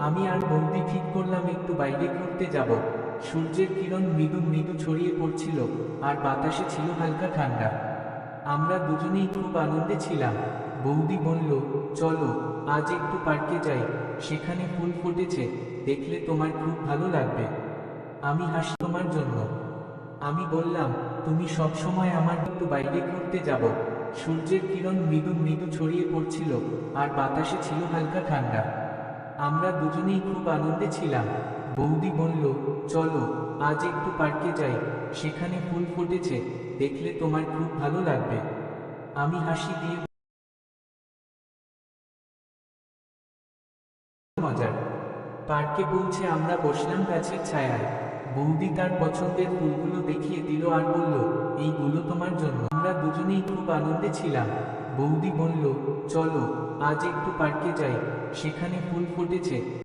আমি আর বৌদি ঠিক করলাম একটু বাইরে ঘুরতে যাব। সূর্যের কিরণ মৃদু মৃদু ছড়িয়ে পড়ছিল, আর বাতাসে ছিল হালকা ঠান্ডা। আমরা দুজনেই খুব আনন্দে ছিলাম। বৌদি বলল, চলো, আজ একটু পার্কে যাই। সেখানে ফুল ফুটেছে, দেখলে তোমার খুব ভালো লাগবে। আমি হাসি তোমার জন্য। আমি বললাম, তুমি সব সময় আমার একটু বাইরে ঘুরতে যাব। সূর্যের কিরণ মৃদু মৃদু ছড়িয়ে পড়ছিল, আর বাতাসে ছিল হালকা ঠান্ডা। আমরা দুজনেই খুব আনন্দে ছিলাম। বৌদি বলল, চলো, আজ একটু পার্কে যাই, সেখানে ফুল ফুটেছে, দেখলে তোমার খুব ভালো লাগবে। আমি হাসি দিয়ে মজার। পার্কে পৌঁছে আমরা বসলাম গাছের ছায়ায়। বৌদি তার পছন্দের ফুলগুলো দেখিয়ে দিল আর বলল, এইগুলো তোমার জন্য। আমরা দুজনেই খুব আনন্দে ছিলাম। বৌদি বলল চলো আজ একটু পার্কে যাই সেখানে ফুল ফুটেছে।